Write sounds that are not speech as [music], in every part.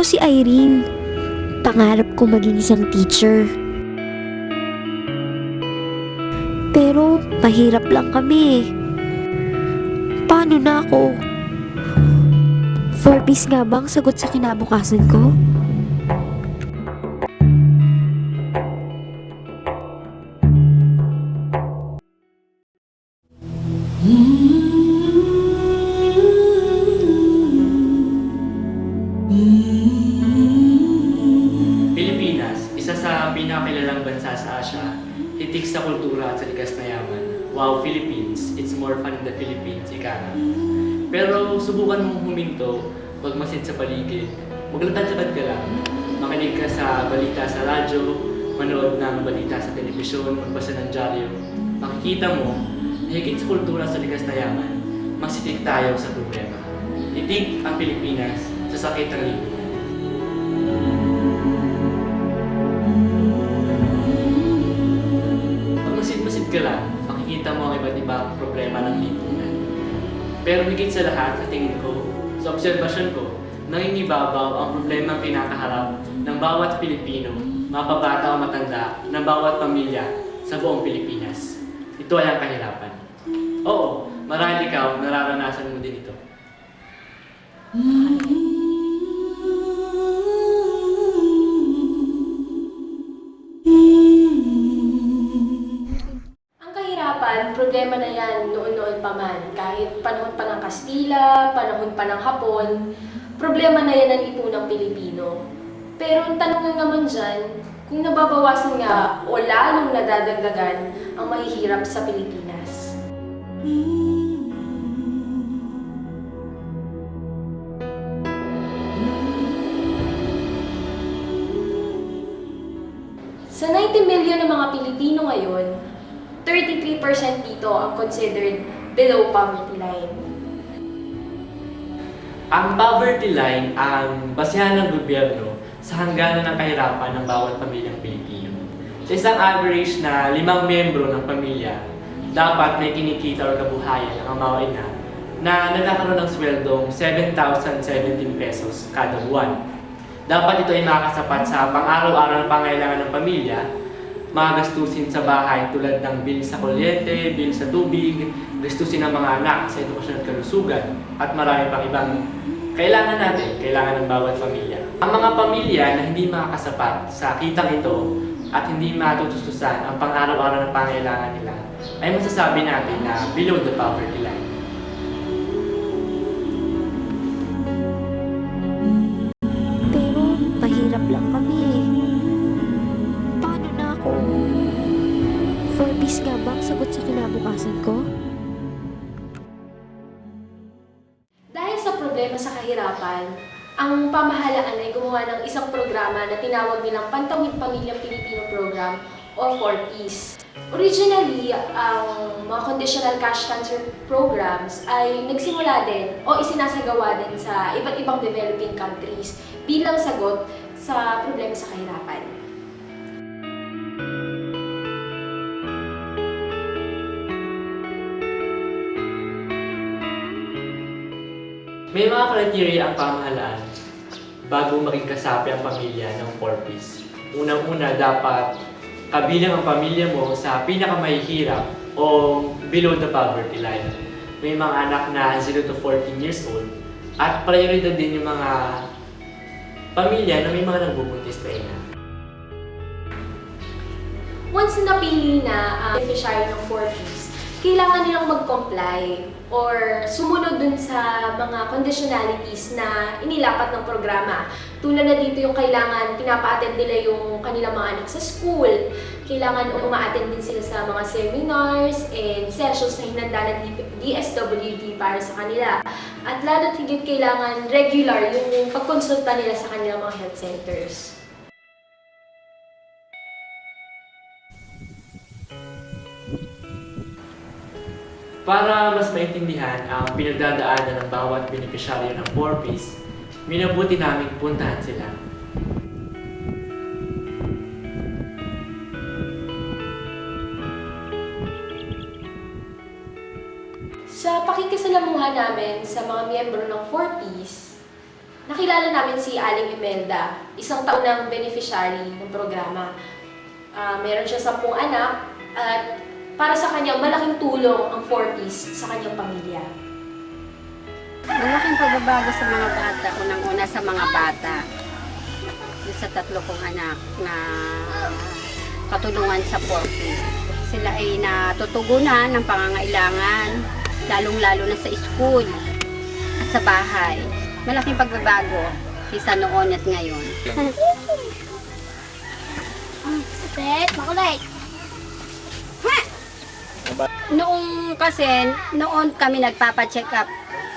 Ako si Irene. Pangarap ko maging isang teacher. Pero mahirap lang kami. Paano na ako? Four piece nga bang sagot sa kinabukasan ko? Pilipinas, subukan mong huminto, magmasid sa paligid, maglatad-lakad ka lang, makinig ka sa balita sa radyo, manood ng balita sa telebisyon, magbasa ng dyaryo. Makikita mo, higit sa kultura sa likas na yaman, masitik tayo sa problema. Itik ang Pilipinas sa sakit ng lipunan. Pag masid-masid ka lang, makikita mo ang iba't ibang problema ng lipunan. Pero higit sa lahat, sa tingin ko, sa obserbasyon ko, nangingibabaw ang problema kinakaharap ng bawat Pilipino, mapabata o matanda, ng bawat pamilya sa buong Pilipinas. Ito ay ang kahirapan. Oo, marahil ikaw, nararanasan mo din ito. Ang na yan noon-noon pa man. Kahit panahon pa ng Kastila, panahon pa ng Hapon, problema na yan ang lipunang Pilipino. Pero ang tanong lang naman dyan, kung nababawasan nga o lalong nadadagdagan ang mahihirap sa Pilipinas. Sa 90 million ng mga Pilipino ngayon, 33% dito ang considered below poverty line. Ang poverty line ang basehan ng gobyerno sa hangganan ng kahirapan ng bawat pamilyang Pilipino. Sa isang average na limang miyembro ng pamilya, dapat may kinikita o kabuhayan ang mga ina na nagkakaroon ng sweldong 7,017 pesos kada buwan. Dapat ito ay makasapat sa pang-araw-araw na pangailangan ng pamilya, mga gastusin sa bahay tulad ng bill sa kuryente, bill sa tubig, gastusin ng mga anak sa edukasyon at kalusugan, at marami pang ibang kailangan natin, kailangan ng bawat pamilya. Ang mga pamilya na hindi makakasapat sa kitang ito at hindi matutustusan ang pang-araw-araw na pangailangan nila, ay masasabi natin na below the poverty line. Kahirapan, ang pamahalaan ay gumawa ng isang programa na tinawag nilang Pantawid Pamilyang Pilipino Program o 4Ps. Originally, ang mga conditional cash transfer programs ay nagsimula din o isinasagawa din sa iba't ibang developing countries bilang sagot sa problema sa kahirapan. May mga criteria ang pamahalaan bago maging kasapi ang pamilya ng 4Ps. Unang-una, dapat kabilang ang pamilya mo sa pinakamahihirap o below the poverty line. May mga anak na 0 to 14 years old at prioridad din yung mga pamilya na may mga nagbubuntis na ina. Once napili na ang beneficiary ng 4Ps, kailangan nilang mag-comply or sumunod dun sa mga conditionalities na inilapat ng programa. Tulad na dito yung kailangan pinapa-attend nila yung kanilang mga anak sa school. Kailangan uma-attend din sila sa mga seminars and sessions na hinanda ng DSWD para sa kanila. At lalo't higit kailangan regular yung pagkonsulta nila sa kanilang mga health centers. Para mas maintindihan ang pinagdadaanan ng bawat benepisyaryo ng 4Ps, minabuti namin puntahan sila. Sa pakikisalamuha namin sa mga miyembro ng 4Ps, nakilala namin si Aling Imelda, isang taon ng beneficiary ng programa. Ah, meron siya sampung anak at para sa kanya, malaking tulong ang 4Ps sa kanyang pamilya. Malaking pagbabago sa mga bata. Unang-una sa mga bata. Yung sa tatlo kong anak na katulungan sa 4P. Sila ay natutugunan ng pangangailangan, lalong-lalo na sa school at sa bahay. Malaking pagbabago kaysa noon at ngayon. [laughs] Bet, makulay. Noong kasi, noon kami nagpapa-check up.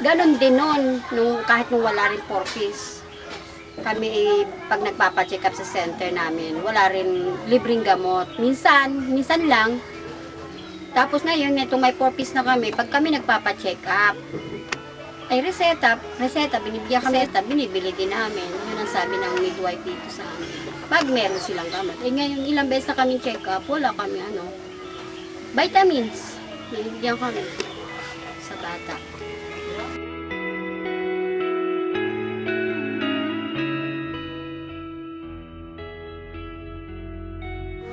Ganon din noon, nung, kahit nung wala rin 4Ps. Kami eh, pag nagpapa-check up sa center namin, wala rin libreng gamot. Minsan, minsan lang. Tapos ngayon, itong may 4Ps na kami, pag kami nagpapa-check up, ay reseta, reseta, binibigyan kami reseta, binibili din namin. Yun ang sabi ng midwife dito sa amin. Pag meron silang gamot. Eh ngayon, ilang beses na kami check up, wala kami ano, vitamins. Binibigyan kami sa bata.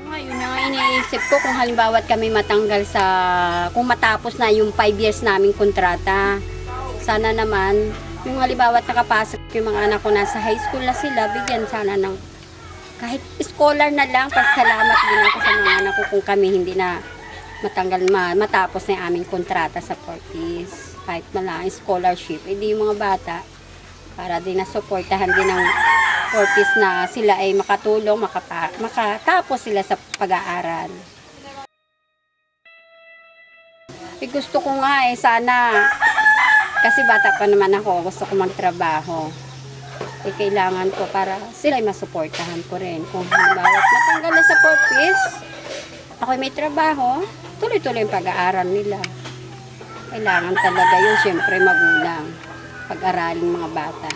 Ngayon na nga iniisip ko kung halimbawa kami matanggal sa, kung matapos na yung 5 years naming kontrata. Sana naman, yung halimbawa nakapasok yung mga anak ko nasa high school na sila, bigyan sana ng kahit scholar na lang, pasalamat din ako sa mga anak ko kung kami hindi na matanggal ma, matapos na aming kontrata sa Fortis. Kahit na lang scholarship, hindi yung mga bata para din na suportahan din ng Fortis na sila ay makatulong, makapa, makatapos sila sa pag-aaral. Eh, gusto ko nga eh, sana, kasi bata pa naman ako, gusto ko magtrabaho eh, kailangan ko para sila ay masuportahan ko rin. Kung halimbawa matanggal na sa purpose, ako may trabaho, tuloy-tuloy yung pag-aaral nila. Kailangan talaga yun, siyempre magulang. Pag-aralin mga bata.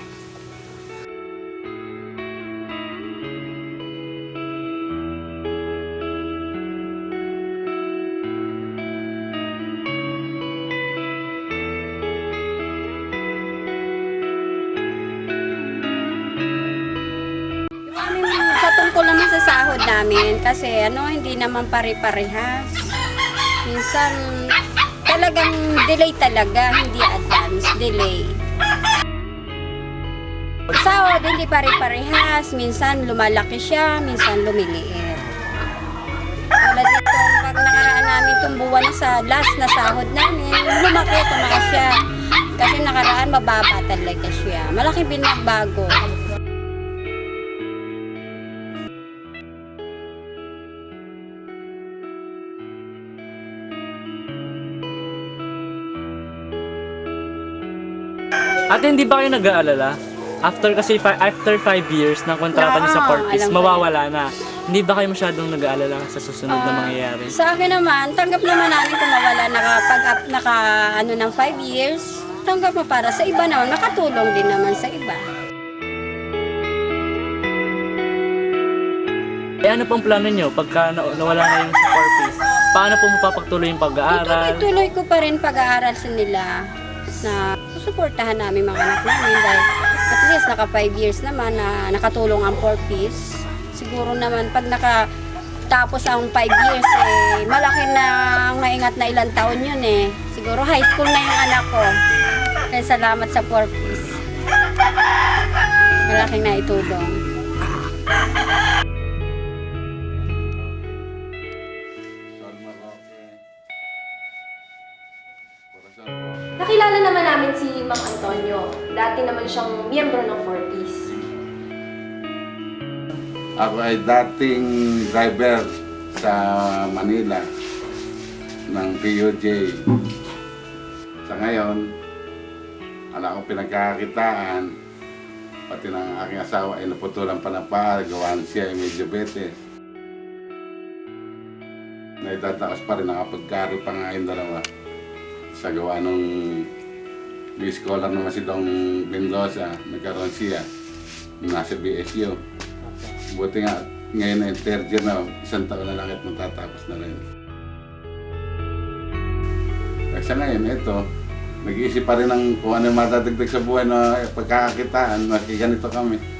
Tungkol naman sa sahod namin, kasi ano, hindi naman pare-parehas. Minsan, talagang delay talaga, hindi advance, delay. Sahod, hindi pare-parehas. Minsan lumalaki siya, minsan lumiliit. Tulad nito, pag nakaraan namin itong buwan na sa last na sahod namin, lumaki, tumaas siya. Kasi nakaraan, mababa talaga siya. Malaking pinagbago. Ate, hindi ba kayo nag-aalala? After kasi fi- after 5 years ng kontrata niyo sa Oo, alam ko mawawala na. Hindi ba kayo masyadong nag-aalala sa susunod na Ah, mangyayari? Sa akin naman, tanggap naman namin kung mawala nakapag up, naka ano ng 5 years. Tanggap mo para sa iba naman, makatulong din naman sa iba. Eh ano pong plano niyo pagka na- nawala na yung sa Fortis? Paano po mapapagtuloy yung pag-aaral? Ituloy ko pa rin pag-aaral sa nila na susuportahan namin mga anak namin dahil at least naka 5 years naman na nakatulong ang 4 piece. Siguro naman pag naka tapos ang 5 years eh malaki na maingat na ilang taon yun eh. Siguro high school na yung anak ko. Kaya salamat sa 4 piece. Malaking na Nakilala naman namin si Mang Antonio. Dati naman siyang miyembro ng 4Ps. Ako ay dating driver sa Manila ng PUJ. Sa ngayon, wala akong pinagkakakitaan. Pati ng aking asawa ay naputulan pa ng paa, gawa siya ay medyo betes. Naitatakas pa rin, nakapagkaro pa nga yung dalawa. Sa gawa nung may scholar naman si Dong Mendoza, nagkaroon siya. Nasa BSU. Buti nga, ngayon ay third year na, isang taon na lang at matatapos na rin. Kaya sa ngayon, ito, nag-iisip pa rin ng kung ano yung matadagdag sa buhay na pagkakakitaan, maski ganito kami.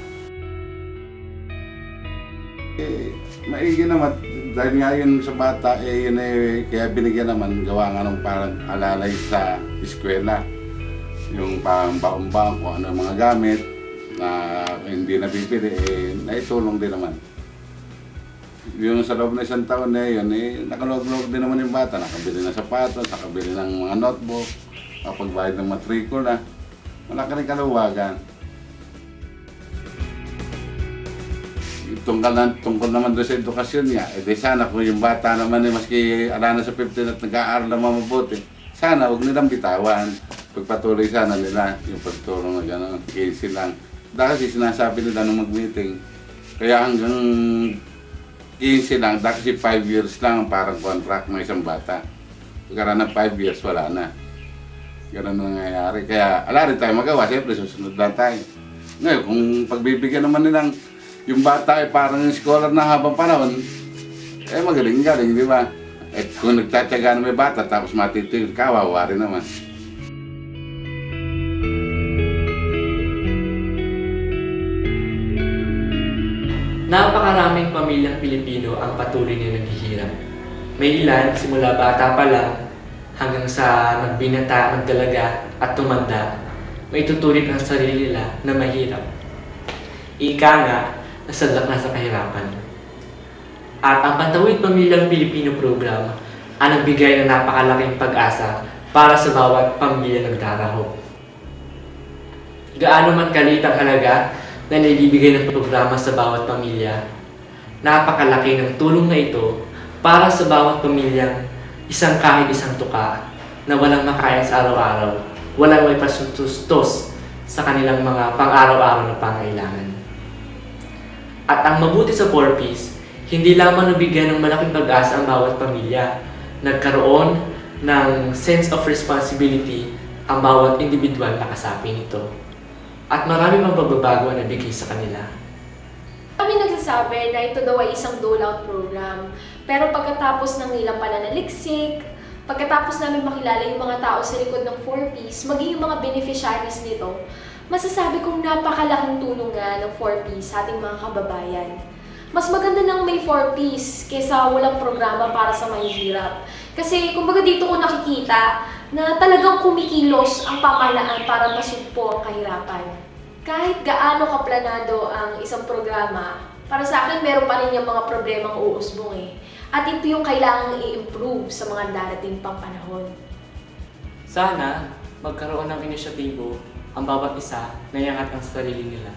Eh, maigi naman, dahil nga yun sa bata, eh yun eh, kaya binigyan naman, gawa nga ng parang alalay sa eskwela. Yung pang baong-baong, kung ano mga gamit, na hindi nabibili, eh, naitulong din naman. Yung sa loob na isang taon na yun, eh, nakalog-log din naman yung bata. Nakabili ng sapatos, nakabili ng mga notebook, kapagbayad ng matrikula. Wala ka rin kaluwagan. Tungkol, na, tungkol naman doon sa edukasyon niya, eh di sana kung yung bata naman eh, maski ala na sa 15 at nag-aaral naman mabuti, sana huwag nilang bitawan. Pagpatuloy sana nila yung pagtulong na gano'n, 15 lang. Dahil sinasabi nila nung mag-meeting, kaya hanggang 15 lang, dahil kasi 5 years lang ang parang contract ng isang bata. Pagkaraan ng 5 years, wala na. Ganun ang nangyayari. Kaya, ala rin tayo magawa. Siyempre, susunod lang tayo. Ngayon, kung pagbibigyan naman nilang yung bata ay parang scholar na habang panahon, eh magaling-galing, di ba? Eh kung nagtatyaga na may bata tapos matitigil, kawawa rin naman. Napakaraming pamilyang Pilipino ang patuloy na naghihirap. May ilan simula bata pa lang hanggang sa nagbinata, nagdalaga at tumanda, may tuturin ang sarili nila na mahirap. Ika nga, nasadlak na sa kahirapan. At ang Patawid Pamilyang Pilipino program ang nagbigay ng napakalaking pag-asa para sa bawat pamilya nagdarahop. Gaano man kalit ang halaga na naibibigay ng programa sa bawat pamilya, napakalaki ng tulong na ito para sa bawat pamilyang isang kahit isang tuka na walang makain sa araw-araw, walang may pasustos sa kanilang mga pang-araw-araw na pangailangan. At ang mabuti sa 4Ps, hindi lamang nabigyan ng malaking pag-asa ang bawat pamilya, nagkaroon ng sense of responsibility ang bawat individual na kasapi nito. At marami pang pagbabago na nabigay sa kanila. Kami nagsasabi na ito daw ay isang dole-out program. Pero pagkatapos ng nilang pananaliksik, pagkatapos namin makilala yung mga tao sa likod ng 4Ps, maging yung mga beneficiaries nito, masasabi kong napakalaking tulong nga ng 4Ps sa ating mga kababayan. Mas maganda nang may 4Ps kaysa walang programa para sa mahihirap. Kasi kumbaga dito ko nakikita na talagang kumikilos ang pamahalaan para masugpo ang kahirapan. Kahit gaano kaplanado ang isang programa, para sa akin meron pa rin yung mga problemang uusbong eh. At ito yung kailangang i-improve sa mga darating pang panahon. Sana magkaroon ng inisyatibo ang bawat isa na iangat ang sarili nila.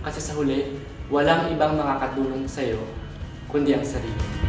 Kasi sa huli, walang ibang makakatulong sa'yo kundi ang sarili.